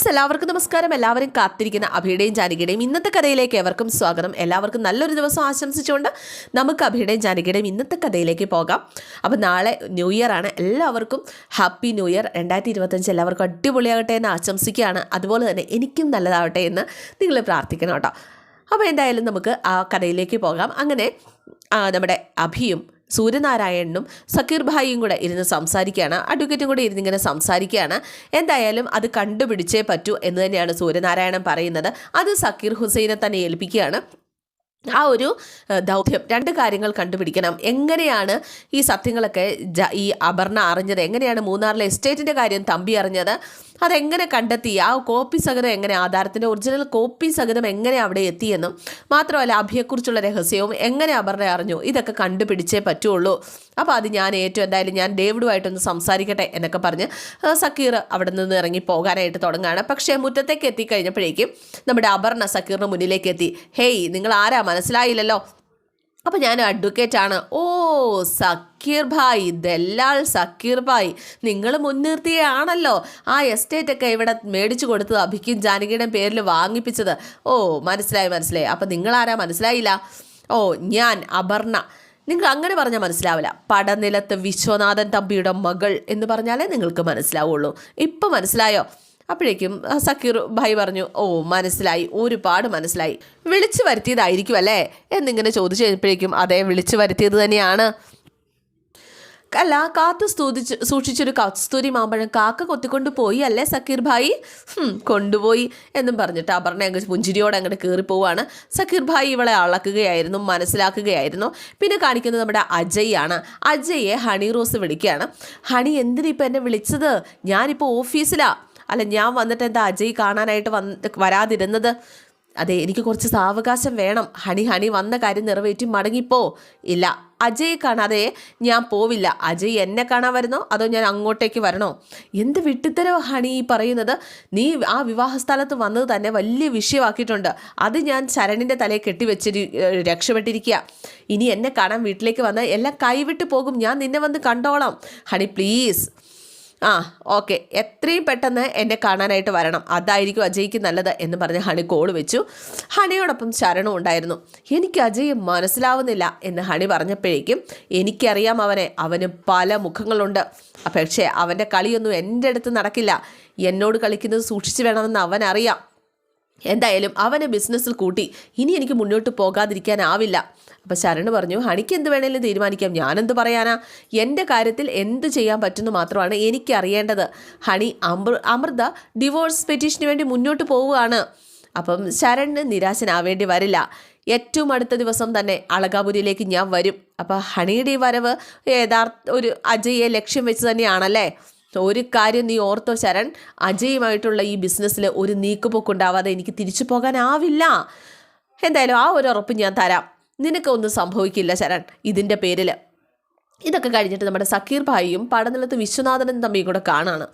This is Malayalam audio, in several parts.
ഫ്രണ്ട്സ് എല്ലാവർക്കും നമസ്കാരം. എല്ലാവരും കാത്തിരിക്കുന്ന അഭിയുടെയും ജാനകിയുടെയും ഇന്നത്തെ കഥയിലേക്ക് എവർക്കും സ്വാഗതം. എല്ലാവർക്കും നല്ലൊരു ദിവസം ആശംസിച്ചുകൊണ്ട് നമുക്ക് അഭിയുടെയും ജാനകിയുടെയും ഇന്നത്തെ കഥയിലേക്ക് പോകാം. അപ്പോൾ നാളെ ന്യൂ ഇയർ ആണ്. എല്ലാവർക്കും ഹാപ്പി ന്യൂ ഇയർ. രണ്ടായിരത്തി ഇരുപത്തഞ്ച് എല്ലാവർക്കും അടിപൊളിയാകട്ടെ എന്ന് ആശംസിക്കുകയാണ്. അതുപോലെ തന്നെ എനിക്കും നല്ലതാവട്ടെ എന്ന് നിങ്ങൾ പ്രാർത്ഥിക്കണം കേട്ടോ. അപ്പോൾ എന്തായാലും നമുക്ക് ആ കഥയിലേക്ക് പോകാം. അങ്ങനെ നമ്മുടെ അഭിയും സൂര്യനാരായണനും സക്കീർ ഭായിയും കൂടെ ഇരുന്ന് സംസാരിക്കുകയാണ്. അഡ്വക്കേറ്റും കൂടെ ഇരുന്നിങ്ങനെ സംസാരിക്കുകയാണ്. എന്തായാലും അത് കണ്ടുപിടിച്ചേ പറ്റൂ എന്ന് തന്നെയാണ് സൂര്യനാരായണൻ പറയുന്നത്. അത് സക്കീർ ഹുസൈനെ തന്നെ ഏൽപ്പിക്കുകയാണ്. ആ ഒരു ദൗത്യം രണ്ട് കാര്യങ്ങൾ കണ്ടുപിടിക്കണം. എങ്ങനെയാണ് ഈ സത്യങ്ങളൊക്കെ ഈ അപർണ അറിഞ്ഞത്? എങ്ങനെയാണ് മൂന്നാറിലെ എസ്റ്റേറ്റിന്റെ കാര്യം തമ്പി അറിഞ്ഞത്? അതെങ്ങനെ കണ്ടെത്തി? ആ കോപ്പി സഹിതം എങ്ങനെ ആധാരത്തിന്റെ ഒറിജിനൽ കോപ്പി സഹിതം എങ്ങനെ അവിടെ എത്തിയെന്നും മാത്രമല്ല അഭിയെക്കുറിച്ചുള്ള രഹസ്യവും എങ്ങനെ അപർണ അറിഞ്ഞു? ഇതൊക്കെ കണ്ടുപിടിച്ചേ പറ്റുള്ളൂ. അപ്പോൾ അത് ഞാൻ ഏറ്റവും എന്തായാലും ഞാൻ ഡേവിഡുമായിട്ടൊന്ന് സംസാരിക്കട്ടെ എന്നൊക്കെ പറഞ്ഞ് സക്കീർ അവിടെ നിന്ന് ഇറങ്ങി പോകാനായിട്ട് തുടങ്ങുകയാണ്. പക്ഷേ മുറ്റത്തേക്ക് എത്തിക്കഴിഞ്ഞപ്പോഴേക്കും നമ്മുടെ അപർണ സക്കീറിന് മുന്നിലേക്ക് എത്തി. ഹേയ് നിങ്ങൾ ആരാ മനസ്സിലായില്ലല്ലോ. അപ്പോൾ ഞാൻ അഡ്വക്കേറ്റ് ആണ്. ഓ സക്കീർ ഭായ് ദല്ലാൾ സക്കീർ ഭായ് നിങ്ങൾ മുൻനിർത്തിയാണല്ലോ ആ എസ്റ്റേറ്റ് ഒക്കെ ഇവിടെ മേടിച്ചു കൊടുത്തത് അഭിക്കും ജാനകിയുടെ പേരിൽ വാങ്ങിപ്പിച്ചത്. ഓ മനസ്സിലായി മനസ്സിലായി. അപ്പം നിങ്ങളാരാ? മനസ്സിലായില്ല? ഓ ഞാൻ അപർണ. നിങ്ങൾ അങ്ങനെ പറഞ്ഞാൽ മനസ്സിലാവില്ല. പടനിലത്ത് വിശ്വനാഥൻ തമ്പിയുടെ മകൾ എന്ന് പറഞ്ഞാലേ നിങ്ങൾക്ക് മനസ്സിലാവുള്ളൂ. ഇപ്പം മനസ്സിലായോ? അപ്പോഴേക്കും സക്കീർ ഭായി പറഞ്ഞു ഓ മനസ്സിലായി ഒരുപാട് മനസ്സിലായി. വിളിച്ചു വരുത്തിയതായിരിക്കും അല്ലേ എന്നിങ്ങനെ ചോദിച്ചു കഴിഞ്ഞപ്പോഴേക്കും അതെ വിളിച്ചു വരുത്തിയത് തന്നെയാണ്. അല്ല കാത്തു സ്തുതിച്ച് സൂക്ഷിച്ചൊരു കസ്തൂരി മാമ്പഴം കാക്ക കൊത്തിക്കൊണ്ട് പോയി അല്ലേ സക്കീർ ഭായി? കൊണ്ടുപോയി എന്നും പറഞ്ഞിട്ട് അപർണ അങ്ങ് പുഞ്ചിരിയോടെ അങ്ങോട്ട് കയറി പോവാണ് സക്കീർ ഭായി ഇവളെ അളക്കുകയായിരുന്നു മനസ്സിലാക്കുകയായിരുന്നു. പിന്നെ കാണിക്കുന്നത് നമ്മുടെ അജയ് ആണ്. അജയെ ഹണി റോസ് വിളിക്കുകയാണ്. ഹണി എന്തിനാ ഇപ്പം എന്നെ വിളിച്ചത്? ഞാനിപ്പോൾ ഓഫീസിലാ. അല്ല ഞാൻ വന്നിട്ട് എന്താ അജയ് കാണാനായിട്ട് വന്ന് വരാതിരുന്നത്? അതെ എനിക്ക് കുറച്ച് സാവകാശം വേണം. ഹണി ഹണി വന്ന കാര്യം നിറവേറ്റി മടങ്ങിപ്പോ. ഇല്ല അജയ് കാണാതെ ഞാൻ പോവില്ല. അജയ് എന്നെ കാണാൻ വരുന്നോ? അതോ ഞാൻ അങ്ങോട്ടേക്ക് വരണോ? എന്ത് വിട്ടുത്തരോ ഹണി ഈ പറയുന്നത്? നീ ആ വിവാഹ സ്ഥലത്ത് വന്നത് തന്നെ വലിയ വിഷയമാക്കിയിട്ടുണ്ട്. അത് ഞാൻ ശരണിന്റെ തലയെ കെട്ടിവെച്ച് രക്ഷപ്പെട്ടിരിക്കുക ഇനി എന്നെ കാണാൻ വീട്ടിലേക്ക് വന്ന് എല്ലാം കൈവിട്ട് പോകും. ഞാൻ നിന്നെ വന്ന് കണ്ടോളാം. ഹണി പ്ലീസ്. ആ ഓക്കെ. എത്രയും പെട്ടെന്ന് എന്നെ കാണാനായിട്ട് വരണം. അതായിരിക്കും അജയ്ക്ക് നല്ലത് എന്ന് പറഞ്ഞ് ഹണി കോൾ വെച്ചു. ഹണിയോടൊപ്പം ശരണവും ഉണ്ടായിരുന്നു. എനിക്ക് അജയ് മനസ്സിലാവുന്നില്ല എന്ന് ഹണി പറഞ്ഞപ്പോഴേക്കും എനിക്കറിയാം അവനെ. അവന് പല മുഖങ്ങളുണ്ട്. പക്ഷേ അവന്റെ കളിയൊന്നും എന്റെ അടുത്ത് നടക്കില്ല. എന്നോട് കളിക്കുന്നത് സൂക്ഷിച്ചു വേണമെന്ന് അവനറിയാം. എന്തായാലും അവനെ ബിസിനസ്സിൽ കൂട്ടി. ഇനി എനിക്ക് മുന്നോട്ട് പോകാതിരിക്കാനാവില്ല. അപ്പം ശരണ് പറഞ്ഞു ഹണിക്ക് എന്ത് വേണേലും തീരുമാനിക്കാം. ഞാനെന്ത് പറയാനാ? എന്റെ കാര്യത്തിൽ എന്ത് ചെയ്യാൻ പറ്റുന്നു മാത്രമാണ് എനിക്ക് അറിയേണ്ടത്. ഹണി അമൃ അമൃത ഡിവോഴ്സ് പെറ്റീഷന് വേണ്ടി മുന്നോട്ട് പോവുകയാണ്. അപ്പം ശരണ് നിരാശനാവേണ്ടി വരില്ല. ഏറ്റവും അടുത്ത ദിവസം തന്നെ അളകാപുരിയിലേക്ക് ഞാൻ വരും. അപ്പം ഹണിയുടെ ഈ വരവ് യഥാർത്ഥ ഒരു അജയെ ലക്ഷ്യം വെച്ച് തന്നെയാണല്ലേ? ഒരു കാര്യം നീ ഓർത്തോ ശരൺ? അജയുമായിട്ടുള്ള ഈ ബിസിനസ്സിൽ ഒരു നീക്കുപോക്കുണ്ടാവാതെ എനിക്ക് തിരിച്ചു പോകാനാവില്ല. എന്തായാലും ആ ഒരു ഉറപ്പ് ഞാൻ തരാം. നിനക്കൊന്നും സംഭവിക്കില്ല ശരൺ ഇതിന്റെ പേരിൽ ഇതൊക്കെ കഴിഞ്ഞിട്ട് നമ്മുടെ സക്കീർ ഭായിയും പടനിലത്ത് വിശ്വനാഥനും തമ്മിയും കൂടെ കാണാണ്.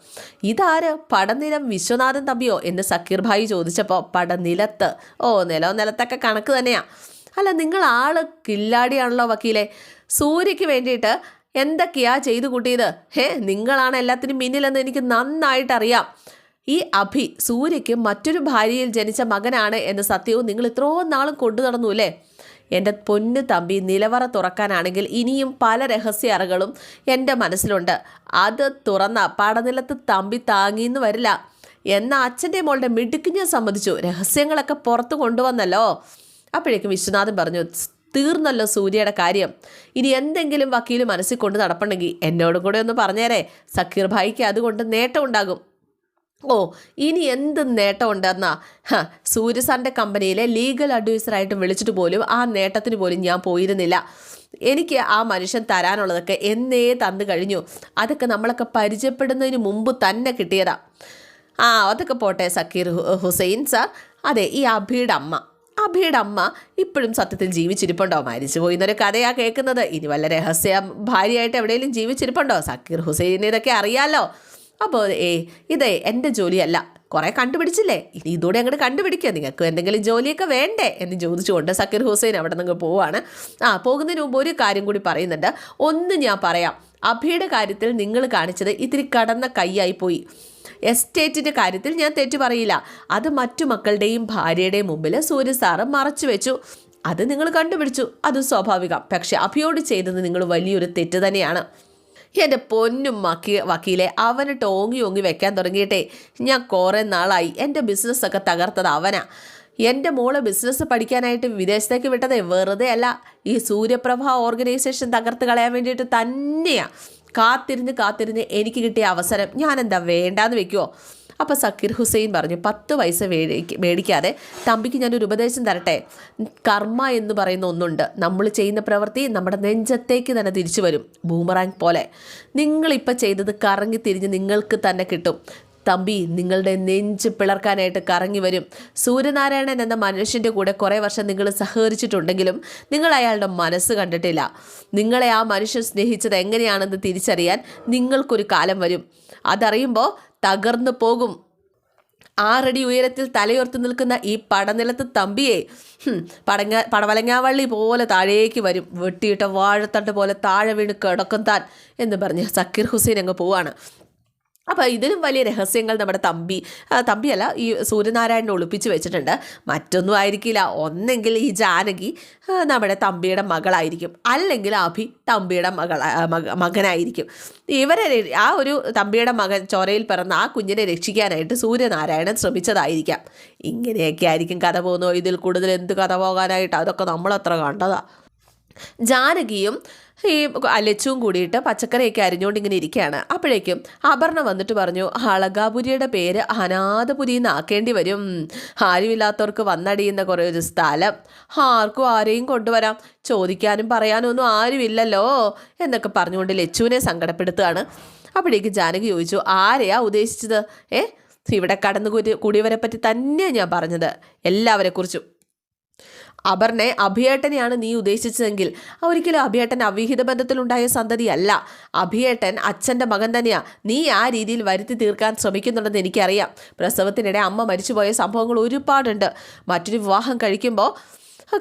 ഇതാര്? പടനിലം വിശ്വനാഥൻ തമ്പിയോ എന്ന് സക്കീർ ഭായി ചോദിച്ചപ്പോൾ പടനിലത്ത്. ഓ നിലോ നിലത്തൊക്കെ കണക്ക് തന്നെയാണ് അല്ല നിങ്ങൾ ആൾ കില്ലാടിയാണല്ലോ വക്കീലെ. സൂര്യയ്ക്ക് വേണ്ടിയിട്ട് എന്തൊക്കെയാ ചെയ്തു കൂട്ടിയത്? ഹേ നിങ്ങളാണ് എല്ലാത്തിനും പിന്നിലെന്ന് എനിക്ക് നന്നായിട്ട് അറിയാം ഈ അഭി സൂര്യയ്ക്ക് മറ്റൊരു ഭാര്യയിൽ ജനിച്ച മകനാണ് എന്ന സത്യവും നിങ്ങൾ ഇത്രോ നാളും കൊണ്ടു നടന്നു അല്ലേ? എന്റെ പൊന്നു തമ്പി നിലവറ തുറക്കാനാണെങ്കിൽ ഇനിയും പല രഹസ്യ അറകളും എന്റെ മനസ്സിലുണ്ട്. അത് തുറന്ന പടനിലത്ത് തമ്പി താങ്ങിന്ന് വരില്ല. എന്ന അച്ഛന്റെ മോളുടെ മിടുക്ക് ഞാൻ സമ്മതിച്ചു. രഹസ്യങ്ങളൊക്കെ പുറത്ത് കൊണ്ടുവന്നല്ലോ. അപ്പോഴേക്കും വിശ്വനാഥൻ പറഞ്ഞു തീർന്നല്ലോ സൂര്യയുടെ കാര്യം. ഇനി എന്തെങ്കിലും വക്കീൽ മനസ്സിൽ കൊണ്ട് നടപ്പുണ്ടെങ്കിൽ എന്നോടും കൂടെ ഒന്ന് പറഞ്ഞേരേ. സക്കീർ ഭായിക്ക് അതുകൊണ്ട് നേട്ടം ഉണ്ടാകും. ഓ ഇനി എന്ത് നേട്ടമുണ്ടെന്നാ ഹ സൂര്യസാറിന്റെ കമ്പനിയിലെ ലീഗൽ അഡ്വൈസറായിട്ട് വിളിച്ചിട്ട് പോലും ആ നേട്ടത്തിന് പോലും ഞാൻ പോയിരുന്നില്ല. എനിക്ക് ആ മനുഷ്യൻ തരാനുള്ളതൊക്കെ എന്നേ തന്നു കഴിഞ്ഞു. അതൊക്കെ നമ്മളൊക്കെ പരിചയപ്പെടുന്നതിന് മുമ്പ് തന്നെ കിട്ടിയതാ. ആ അതൊക്കെ പോട്ടെ സക്കീർ ഹുസൈൻ സാർ. അതെ ഈ അഭിയുടെ അമ്മ. അഭിയുടെ അമ്മ ഇപ്പോഴും സത്യത്തിൽ ജീവിച്ചിരിപ്പുണ്ടോ? മരിച്ചു പോയി എന്നൊരു കഥയാ കേൾക്കുന്നത്. ഇനി വല്ല രഹസ്യ ഭാര്യയായിട്ട് എവിടെയെങ്കിലും ജീവിച്ചിരിപ്പുണ്ടോ? സക്കീർ ഹുസൈനെ ഇതൊക്കെ അറിയാലോ. അപ്പോൾ ഏ ഇതേ എന്റെ ജോലിയല്ല. കുറേ കണ്ടുപിടിച്ചില്ലേ? ഇനി ഇതോടെ അങ്ങോട്ട് കണ്ടുപിടിക്കുക നിങ്ങൾക്ക് എന്തെങ്കിലും ജോലിയൊക്കെ വേണ്ടേ എന്ന് ചോദിച്ചുകൊണ്ട് സക്കീർ ഹുസൈൻ അവിടെ നിന്ന് പോവാണ്. ആ പോകുന്നതിന് മുമ്പ് ഒരു കാര്യം കൂടി പറയുന്നുണ്ട്. ഒന്ന് ഞാൻ പറയാം. അഭിയുടെ കാര്യത്തിൽ നിങ്ങൾ കാണിച്ചത് ഇത്തിരി കടന്ന കൈയായി പോയി. എസ്റ്റേറ്റിന്റെ കാര്യത്തിൽ ഞാൻ തെറ്റു പറയില്ല. അത് മറ്റു മക്കളുടെയും ഭാര്യയുടെയും മുമ്പിൽ സൂര്യ സാറ് മറച്ചു വെച്ചു. അത് നിങ്ങൾ കണ്ടുപിടിച്ചു. അത് സ്വാഭാവികം. പക്ഷെ അഭിയോട് ചെയ്തത് നിങ്ങൾ വലിയൊരു തെറ്റ് തന്നെയാണ്. എന്റെ പൊന്നും മക്കി വക്കീലെ അവന് ടോങ്ങി ഓങ്ങി വെക്കാൻ തുടങ്ങിയിട്ടേ. ഞാൻ കുറേ നാളായി എന്റെ ബിസിനസ്സൊക്കെ തകർത്തത് അവനാ. എന്റെ മോളെ ബിസിനസ് പഠിക്കാനായിട്ട് വിദേശത്തേക്ക് വിട്ടതേ വെറുതെ അല്ല ഈ സൂര്യപ്രഭ ഓർഗനൈസേഷൻ തകർത്ത് കളയാൻ വേണ്ടിയിട്ട് തന്നെയാണ് കാത്തിരുന്ന് കാത്തിരുന്ന് എനിക്ക് കിട്ടിയ അവസരം ഞാൻ എന്താ വേണ്ടാന്ന് വെക്കുമോ അപ്പോൾ സക്കീർ ഹുസൈൻ പറഞ്ഞു പത്ത് പൈസ മേടിക്ക മേടിക്കാതെ തമ്പിക്ക് ഞാനൊരു ഉപദേശം തരട്ടെ. കർമ്മ എന്ന് പറയുന്ന ഒന്നുണ്ട്. നമ്മൾ ചെയ്യുന്ന പ്രവൃത്തി നമ്മുടെ നെഞ്ചത്തേക്ക് തന്നെ തിരിച്ചു വരും. ബൂമറാങ് പോലെ. നിങ്ങളിപ്പോൾ ചെയ്തത് കറങ്ങി തിരിഞ്ഞ് നിങ്ങൾക്ക് തന്നെ കിട്ടും. തമ്പി നിങ്ങളുടെ നെഞ്ച് പിളർക്കാനായിട്ട് കറങ്ങി വരും. സൂര്യനാരായണൻ എന്ന മനുഷ്യന്റെ കൂടെ കുറേ വർഷം നിങ്ങൾ സഹകരിച്ചിട്ടുണ്ടെങ്കിലും നിങ്ങൾ അയാളുടെ മനസ്സ് കണ്ടിട്ടില്ല. നിങ്ങളെ ആ മനുഷ്യൻ സ്നേഹിച്ചത് എങ്ങനെയാണെന്ന് തിരിച്ചറിയാൻ നിങ്ങൾക്കൊരു കാലം വരും. അതറിയുമ്പോൾ തകർന്നു പോകും. ആറടി ഉയരത്തിൽ തലയുയർത്തി നിൽക്കുന്ന ഈ പടനിലത്ത് തമ്പിയെ പടങ്ങ പടവലങ്ങാവള്ളി പോലെ താഴേക്ക് വരും. വെട്ടിയിട്ട വാഴത്തണ്ട് പോലെ താഴെ വീണ് കിടക്കും താൻ എന്ന് പറഞ്ഞ് സക്കീർ ഹുസൈൻ അങ്ങ് പോവാണ്. അപ്പോൾ ഇതിലും വലിയ രഹസ്യങ്ങൾ നമ്മുടെ തമ്പി തമ്പിയല്ല ഈ സൂര്യനാരായണനെ ഒളിപ്പിച്ച് വെച്ചിട്ടുണ്ട്. മറ്റൊന്നും ആയിരിക്കില്ല. ഒന്നെങ്കിൽ ഈ ജാനകി നമ്മുടെ തമ്പിയുടെ മകളായിരിക്കും. അല്ലെങ്കിൽ അഭി തമ്പിയുടെ മകൾ മക- മകനായിരിക്കും. ഇവരെ ആ ഒരു തമ്പിയുടെ മകൻ ചോരയിൽ പിറന്ന ആ കുഞ്ഞിനെ രക്ഷിക്കാനായിട്ട് സൂര്യനാരായണൻ ശ്രമിച്ചതായിരിക്കാം. ഇങ്ങനെയൊക്കെ ആയിരിക്കും കഥ പോകുന്നു ഇതിൽ കൂടുതൽ എന്ത് കഥ പോകാനായിട്ട്? അതൊക്കെ നമ്മളത്ര കണ്ടതാ. ജാനകിയും ഈ അലച്ചും കൂടിയിട്ട് പച്ചക്കറിയൊക്കെ അരിഞ്ഞുകൊണ്ട് ഇങ്ങനെ ഇരിക്കുകയാണ്. അപ്പോഴേക്കും അപർണ വന്നിട്ട് പറഞ്ഞു അളകാപുരിയുടെ പേര് അനാഥപുരി എന്നാക്കേണ്ടി വരും. ആരുമില്ലാത്തവർക്ക് വന്നടിയുന്ന കുറേ ഒരു സ്ഥലം. ആർക്കും ആരെയും കൊണ്ടുവരാം. ചോദിക്കാനും പറയാനും ഒന്നും ആരുമില്ലല്ലോ എന്നൊക്കെ പറഞ്ഞുകൊണ്ട് ലച്ചുവിനെ സങ്കടപ്പെടുത്തുകയാണ്. അപ്പോഴേക്ക് ജാനകി ചോദിച്ചു ആരെയാ ഉദ്ദേശിച്ചത്? ഏ ഇവിടെ കടന്നു കൂടി കൂടിയവരെ പറ്റി തന്നെയാണ് ഞാൻ പറഞ്ഞത്. എല്ലാവരെക്കുറിച്ചും. അപർണെ അഭിയേട്ടനെയാണ് നീ ഉദ്ദേശിച്ചതെങ്കിൽ ഒരിക്കലും അഭിയേട്ടൻ അവിഹിത ബന്ധത്തിലുണ്ടായ സന്തതിയല്ല. അഭിയേട്ടൻ അച്ഛന്റെ മകൻ തന്നെയാ. നീ ആ രീതിയിൽ വരുത്തി തീർക്കാൻ ശ്രമിക്കുന്നുണ്ടെന്ന് എനിക്കറിയാം. പ്രസവത്തിനിടെ അമ്മ മരിച്ചുപോയ സംഭവങ്ങൾ ഒരുപാടുണ്ട്. മറ്റൊരു വിവാഹം കഴിക്കുമ്പോൾ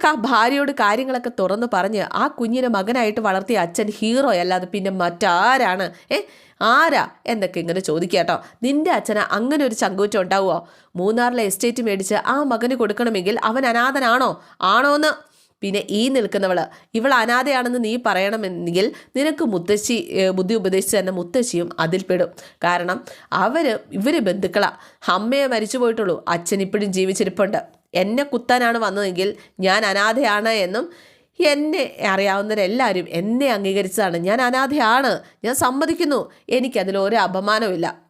ആ ഭാര്യയോട് കാര്യങ്ങളൊക്കെ തുറന്നു പറഞ്ഞ് ആ കുഞ്ഞിനെ മകനായിട്ട് വളർത്തിയ അച്ഛൻ ഹീറോ അല്ലാതെ പിന്നെ മറ്റാരാണ്? ഏ? ആരാ എന്നൊക്കെ ഇങ്ങനെ ചോദിക്കാട്ടോ നിന്റെ അച്ഛന് അങ്ങനെ ഒരു ചങ്കൂറ്റം ഉണ്ടാവുമോ മൂന്നാറിലെ എസ്റ്റേറ്റ് മേടിച്ച് ആ മകന് കൊടുക്കണമെങ്കിൽ അവൻ അനാഥനാണോ? ആണോന്ന്? പിന്നെ ഈ നിൽക്കുന്നവൾ ഇവൾ അനാഥയാണെന്ന് നീ പറയണമെങ്കിൽ നിനക്ക് മുത്തശ്ശി ബുദ്ധി ഉപദേശിച്ച് തന്നെ മുത്തശ്ശിയും അതിൽപ്പെടും കാരണം അവർ ഇവർ ബന്ധുക്കളാ. അമ്മയെ മരിച്ചു പോയിട്ടുള്ളൂ. അച്ഛൻ ഇപ്പോഴും ജീവിച്ചിരിപ്പുണ്ട്. എന്നെ കുത്താനാണ് വന്നതെങ്കിൽ ഞാൻ അനാഥയാണ് എന്നും എന്നെ അറിയാവുന്നവരെല്ലാവരും എന്നെ അംഗീകരിച്ചതാണ്. ഞാൻ അനാഥയാണ്. ഞാൻ സമ്മതിക്കുന്നു. എനിക്കതിൽ ഒരു അപമാനമില്ല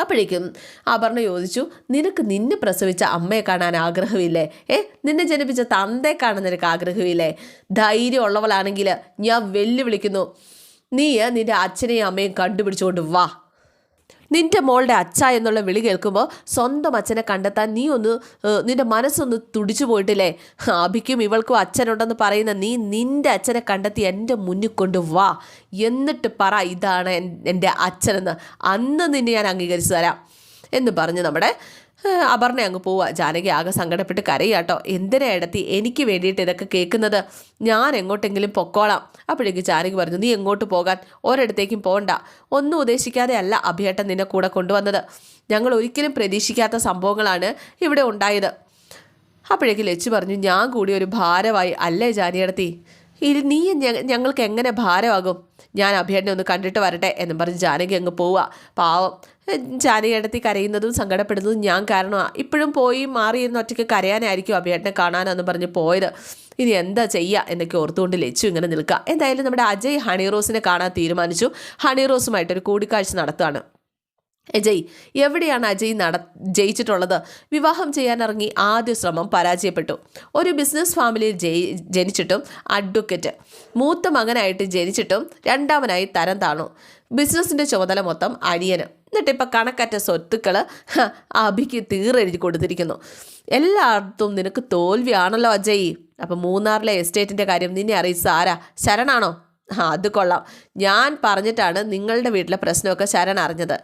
അപ്പോഴേക്കും അപർണ ചോദിച്ചു നിനക്ക് നിന്നെ പ്രസവിച്ച അമ്മയെ കാണാൻ ആഗ്രഹമില്ലേ? ഏ നിന്നെ ജനിപ്പിച്ച തന്തയെ കാണാൻ നിനക്ക് ആഗ്രഹമില്ലേ? ധൈര്യമുള്ളവളാണെങ്കിൽ ഞാൻ വെല്ലുവിളിക്കുന്നു. നീ നിന്റെ അച്ഛനെയും അമ്മയും കണ്ടുപിടിച്ചുകൊണ്ട് വാ. നിന്റെ മോളുടെ അച്ഛ എന്നുള്ള വിളി കേൾക്കുമ്പോൾ സ്വന്തം അച്ഛനെ കണ്ടെത്താൻ നീ ഒന്ന് നിന്റെ മനസ്സൊന്ന് തുടിച്ചു പോയിട്ടില്ലേ? അഭിക്കും ഇവൾക്കും അച്ഛനുണ്ടെന്ന് പറയുന്ന നീ നിന്റെ അച്ഛനെ കണ്ടെത്തി എന്റെ മുന്നിൽ കൊണ്ട് വാ. എന്നിട്ട് പറ ഇതാണ് എൻ- എന്റെ അച്ഛനെന്ന്. അന്ന് നിന്നെ ഞാൻ അംഗീകരിച്ചു തരാം. എന്ന് പറഞ്ഞ് നമ്മുടെ അപർണ അങ്ങ് പോവുക ജാനകി ആകെ സങ്കടപ്പെട്ട് കരയാട്ടോ. എന്തിനാ ഇടത്തി എനിക്ക് വേണ്ടിയിട്ട് ഇതൊക്കെ കേൾക്കുന്നത്? ഞാൻ എങ്ങോട്ടെങ്കിലും പൊക്കോളാം. അപ്പോഴേക്ക് ജാനകി പറഞ്ഞു നീ എങ്ങോട്ട് പോകാൻ? ഒരിടത്തേക്കും പോകണ്ട ഒന്നും ഉദ്ദേശിക്കാതെ അല്ല അഭിയേട്ടൻ നിന്നെ കൂടെ കൊണ്ടുവന്നത്. ഞങ്ങൾ ഒരിക്കലും പ്രതീക്ഷിക്കാത്ത സംഭവങ്ങളാണ് ഇവിടെ ഉണ്ടായത്. അപ്പോഴേക്ക് ലച്ചു പറഞ്ഞു ഞാൻ കൂടി ഒരു ഭാരമായി അല്ലേ ജാനിയടത്തി ഇത് നീ ഞങ്ങൾക്ക് എങ്ങനെ ഭാരമാകും? ഞാൻ അഭിയേട്ടനെ ഒന്ന് കണ്ടിട്ട് വരട്ടെ എന്നും പറഞ്ഞ് ജാനകി അങ്ങ് പോവുക പാവം. ജാനകിയടത്തി കരയുന്നതും സങ്കടപ്പെടുന്നതും ഞാൻ കാരണമാണ് ഇപ്പോഴും പോയി മാറി ഇരുന്ന് ഒറ്റയ്ക്ക് കരയാനായിരിക്കും അഭിയേട്ടനെ കാണാനെന്ന് പറഞ്ഞ് പോയത്. ഇനി എന്താ ചെയ്യുക എന്നൊക്കെ ഓർത്തുകൊണ്ട് ലച്ചു ഇങ്ങനെ നിൽക്കുക എന്തായാലും നമ്മുടെ അജയ് ഹണി റോസിനെ കാണാൻ തീരുമാനിച്ചു. ഹണി റോസുമായിട്ടൊരു കൂടിക്കാഴ്ച നടത്തുകയാണ് അജയ് എവിടെയാണ് അജയ് നട ജയിച്ചിട്ടുള്ളത്? വിവാഹം ചെയ്യാനിറങ്ങി ആദ്യ ശ്രമം പരാജയപ്പെട്ടു. ഒരു ബിസിനസ് ഫാമിലിയിൽ ജയി ജനിച്ചിട്ടും അഡ്വക്കറ്റ്. മൂത്ത മകനായിട്ട് ജനിച്ചിട്ടും രണ്ടാമനായി തരം താണു. ബിസിനസ്സിന്റെ ചുമതല മൊത്തം അനിയന് എന്നിട്ട് ഇപ്പം കണക്കറ്റ സ്വത്തുക്കൾ അഭിക്ക് തീറെഴുതി കൊടുത്തിരിക്കുന്നു. എല്ലായിടത്തും നിനക്ക് തോൽവിയാണല്ലോ അജയ്. അപ്പം മൂന്നാറിലെ എസ്റ്റേറ്റിന്റെ കാര്യം നിന്നെ അറിയിച്ച ആരാ? ശരണാണോ അത് കൊള്ളാം. ഞാൻ പറഞ്ഞിട്ടാണ് നിങ്ങളുടെ വീട്ടിലെ പ്രശ്നമൊക്കെ ശരൺ അറിഞ്ഞത്.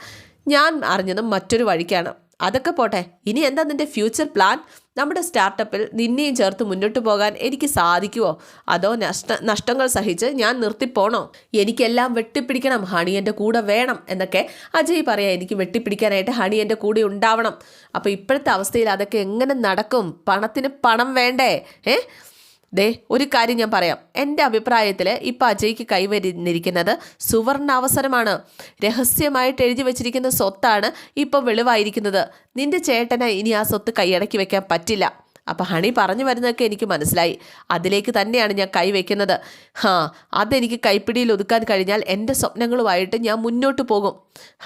ഞാൻ അറിഞ്ഞതും മറ്റൊരു വഴിക്കാണ്. അതൊക്കെ പോട്ടെ. ഇനി എന്താ നിന്റെ ഫ്യൂച്ചർ പ്ലാൻ? നമ്മുടെ സ്റ്റാർട്ടപ്പിൽ നിന്നെയും ചേർത്ത് മുന്നോട്ട് പോകാൻ എനിക്ക് സാധിക്കുമോ അതോ നഷ്ട നഷ്ടങ്ങൾ സഹിച്ച് ഞാൻ നിർത്തിപ്പോണോ? എനിക്കെല്ലാം വെട്ടിപ്പിടിക്കണം ഹണി എന്റെ കൂടെ വേണം എന്നൊക്കെ അജയ് പറയാം എനിക്ക് വെട്ടിപ്പിടിക്കാനായിട്ട് ഹണി എന്റെ കൂടെ ഉണ്ടാവണം. അപ്പോൾ ഇപ്പോഴത്തെ അവസ്ഥയിൽ അതൊക്കെ എങ്ങനെ നടക്കും? പണത്തിന് പണം വേണ്ടേ? ഏ? ദേ ഒരു കാര്യം ഞാൻ പറയാം. എന്റെ അഭിപ്രായത്തിൽ ഇപ്പം അജയ്ക്ക് കൈവരുന്നിരിക്കുന്നത് സുവർണ അവസരമാണ് രഹസ്യമായിട്ട് എഴുതി വച്ചിരിക്കുന്ന സ്വത്താണ് ഇപ്പം വെളിവായിരിക്കുന്നത്. നിന്റെ ചേട്ടനെ ഇനി ആ സ്വത്ത് കൈയടക്കി വെക്കാൻ പറ്റില്ല. അപ്പം ഹണി പറഞ്ഞു വരുന്നതൊക്കെ എനിക്ക് മനസ്സിലായി. അതിലേക്ക് തന്നെയാണ് ഞാൻ കൈവയ്ക്കുന്നത് ഹാ അതെനിക്ക് കൈപ്പിടിയിൽ ഒതുക്കാൻ കഴിഞ്ഞാൽ എന്റെ സ്വപ്നങ്ങളുമായിട്ട് ഞാൻ മുന്നോട്ട് പോകും.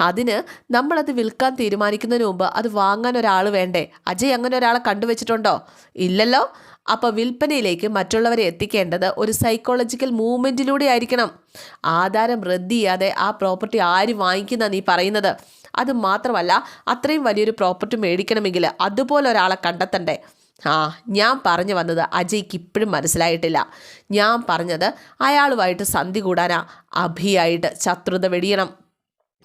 അതിന് നമ്മളത് വിൽക്കാൻ തീരുമാനിക്കുന്നതിന് മുമ്പ് അത് വാങ്ങാൻ ഒരാൾ വേണ്ടേ? അജയ് അങ്ങനെ ഒരാളെ കണ്ടുവച്ചിട്ടുണ്ടോ? ഇല്ലല്ലോ. അപ്പോൾ വിൽപ്പനയിലേക്ക് മറ്റുള്ളവരെ എത്തിക്കേണ്ടത് ഒരു സൈക്കോളജിക്കൽ മൂവ്മെന്റിലൂടെ ആയിരിക്കണം. ആധാരം റദ്ദ് ചെയ്യാതെ ആ പ്രോപ്പർട്ടി ആര് വാങ്ങിക്കുന്ന നീ പറയുന്നത്? അത് മാത്രമല്ല അത്രയും വലിയൊരു പ്രോപ്പർട്ടി മേടിക്കണമെങ്കിൽ അതുപോലെ ഒരാളെ കണ്ടെത്തണ്ടേ? ആ ഞാൻ പറഞ്ഞു വന്നത് അജയ്ക്ക് ഇപ്പോഴും മനസ്സിലായിട്ടില്ല. ഞാൻ പറഞ്ഞത് അയാളുമായിട്ട് സന്ധി കൂടാനാ അഭിയായിട്ട് ശത്രുത വെടിയണം.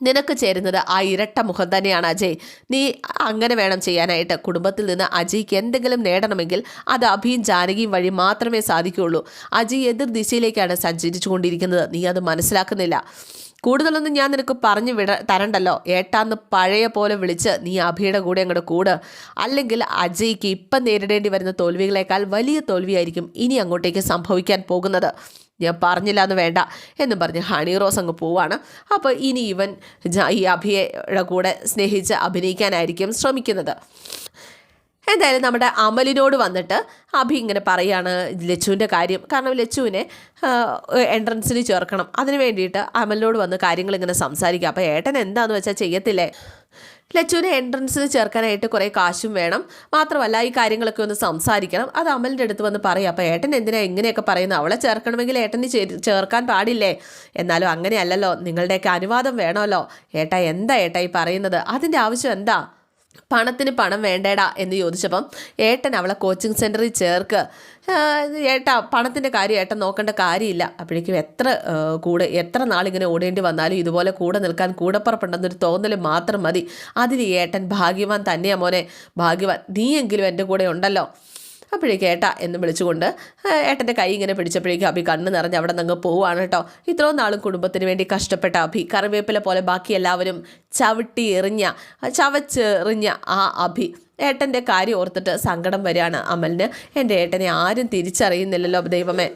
നിനക്ക് ചേരുന്നത് ആ ഇരട്ട മുഖം തന്നെയാണ് അജയ്. നീ അങ്ങനെ വേണം ചെയ്യാനായിട്ട്. കുടുംബത്തിൽ നിന്ന് അജയ്ക്ക് എന്തെങ്കിലും നേടണമെങ്കിൽ അത് അഭിയും ജാനകിയും വഴി മാത്രമേ സാധിക്കുകയുള്ളൂ. അജയ് എതിർ ദിശയിലേക്കാണ് സഞ്ചരിച്ചു കൊണ്ടിരിക്കുന്നത് നീ അത് മനസ്സിലാക്കുന്നില്ല. കൂടുതലൊന്നും ഞാൻ നിനക്ക് പറഞ്ഞു വിട തരണ്ടല്ലോ. ഏട്ടാന്ന് പഴയ പോലെ വിളിച്ച് നീ അഭിയുടെ കൂടെ അങ്ങോട്ട് കൂട്. അല്ലെങ്കിൽ അജയ്ക്ക് ഇപ്പം നേരിടേണ്ടി വരുന്ന തോൽവികളേക്കാൾ വലിയ തോൽവിയായിരിക്കും ഇനി അങ്ങോട്ടേക്ക് സംഭവിക്കാൻ പോകുന്നത്. ഞാൻ പറഞ്ഞില്ല എന്ന് വേണ്ട എന്നും പറഞ്ഞ് ഹണി റോസ് അങ്ങ് പോവാണ്. അപ്പോൾ ഇനി ഇവൻ ഈ അഭിയുടെ കൂടെ സ്നേഹിച്ച് അഭിനയിക്കാനായിരിക്കും ശ്രമിക്കുന്നത്. എന്തായാലും നമ്മുടെ അമലിനോട് വന്നിട്ട് അഭി ഇങ്ങനെ പറയാണ് ലച്ചുവിന്റെ കാര്യം. കാരണം ലച്ചുവിനെ എൻട്രൻസിന് ചേർക്കണം. അതിന് വേണ്ടിയിട്ട് അമലിനോട് വന്ന് കാര്യങ്ങൾ ഇങ്ങനെ സംസാരിക്കുക അപ്പോൾ ഏട്ടൻ എന്താണെന്ന് വെച്ചാൽ ചെയ്യത്തില്ലേ? ലച്ചുവിനെ എൻട്രൻസിന് ചേർക്കാനായിട്ട് കുറേ കാശും വേണം. മാത്രമല്ല ഈ കാര്യങ്ങളൊക്കെ ഒന്ന് സംസാരിക്കണം. അത് അമലിന്റെ അടുത്ത് വന്ന് പറയും അപ്പോൾ ഏട്ടൻ എന്തിനാ എങ്ങനെയൊക്കെ പറയുന്നത്? അവളെ ചേർക്കണമെങ്കിൽ ഏട്ടന് ചേർക്കാൻ പാടില്ലേ? എന്നാലും അങ്ങനെയല്ലല്ലോ നിങ്ങളുടെയൊക്കെ അനുവാദം വേണമല്ലോ. ഏട്ടാ എന്താ ഏട്ടാ ഈ പറയുന്നത്? അതിന്റെ ആവശ്യം എന്താ? പണത്തിന് പണം വേണ്ടേടാ എന്ന് ചോദിച്ചപ്പം ഏട്ടൻ അവളെ കോച്ചിങ് സെന്ററിൽ ചേർക്ക്. ഏട്ടാ പണത്തിന്റെ കാര്യം ഏട്ടൻ നോക്കേണ്ട കാര്യമില്ല. അപ്പോഴേക്കും എത്ര കൂടെ എത്ര നാളിങ്ങനെ ഓടേണ്ടി വന്നാലും ഇതുപോലെ കൂടെ നിൽക്കാൻ കൂടപ്പുറപ്പുണ്ടെന്നൊരു തോന്നൽ മാത്രം മതി. അതിന് ഏട്ടൻ ഭാഗ്യവാൻ തന്നെയാ മോനെ. ഭാഗ്യവാൻ നീയെങ്കിലും എന്റെ കൂടെ ഉണ്ടല്ലോ. അപ്പോഴേക്കും ഏട്ട എന്ന് വിളിച്ചുകൊണ്ട് ഏട്ടന്റെ കൈ ഇങ്ങനെ പിടിച്ചപ്പോഴേക്കും അഭി കണ്ണ് നിറഞ്ഞ് അവിടെ നിന്ന് പോവുകയാണ് കേട്ടോ. ഇത്രയും നാളും കുടുംബത്തിന് വേണ്ടി കഷ്ടപ്പെട്ട അഭി കറിവേപ്പില പോലെ ബാക്കി എല്ലാവരും ചവിട്ടി എറിഞ്ഞ ചവച്ച് എറിഞ്ഞ ആ അഭി. ഏട്ടന്റെ കാര്യം ഓർത്തിട്ട് സങ്കടം വരികയാണ് അമലിന്. എന്റെ ഏട്ടനെ ആരും തിരിച്ചറിയുന്നില്ലല്ലോ ദൈവമേ.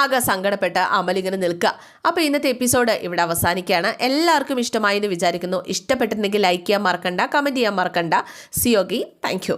ആകെ സങ്കടപ്പെട്ട് അമലിങ്ങനെ നിൽക്കുക. അപ്പോൾ ഇന്നത്തെ എപ്പിസോഡ് ഇവിടെ അവസാനിക്കുകയാണ്. എല്ലാവർക്കും ഇഷ്ടമായി എന്ന് വിചാരിക്കുന്നു. ഇഷ്ടപ്പെട്ടിട്ടുണ്ടെങ്കിൽ ലൈക്ക് ചെയ്യാൻ മറക്കണ്ട കമന്റ് ചെയ്യാൻ മറക്കണ്ട. സിയോഗി താങ്ക്